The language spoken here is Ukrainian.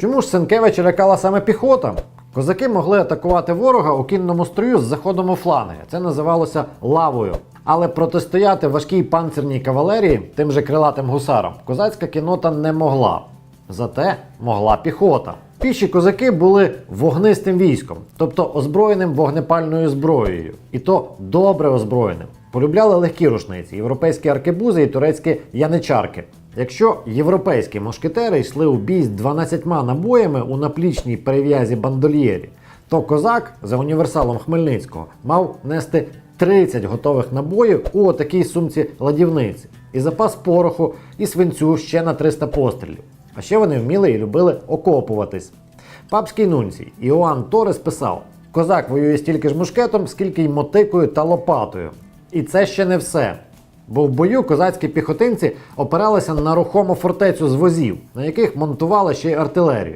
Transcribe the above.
Чому ж Сенкевича лякала саме піхота? Козаки могли атакувати ворога у кінному строю з заходом у фланги. Це називалося лавою. Але протистояти важкій панцирній кавалерії, тим же крилатим гусарам, козацька кінота не могла. Зате могла піхота. Піші козаки були вогнистим військом, озброєним озброєним вогнепальною зброєю, і то добре озброєним. Полюбляли легкі рушниці, європейські аркебузи і турецькі яничарки. Якщо європейські мушкетери йшли у бій з 12 набоями у наплічній перев'язі бандольєрі, то козак за універсалом Хмельницького мав нести 30 готових набоїв у отакій сумці ладівниці, і запас пороху, і свинцю ще на 300 пострілів. А ще вони вміли і любили окопуватись. Папський нунцій Іоанн Торес писав: Козак воює стільки ж мушкетом, скільки й мотикою та лопатою. І це ще не все. Бо в бою козацькі піхотинці опиралися на рухому фортецю з возів, на яких монтували ще й артилерію.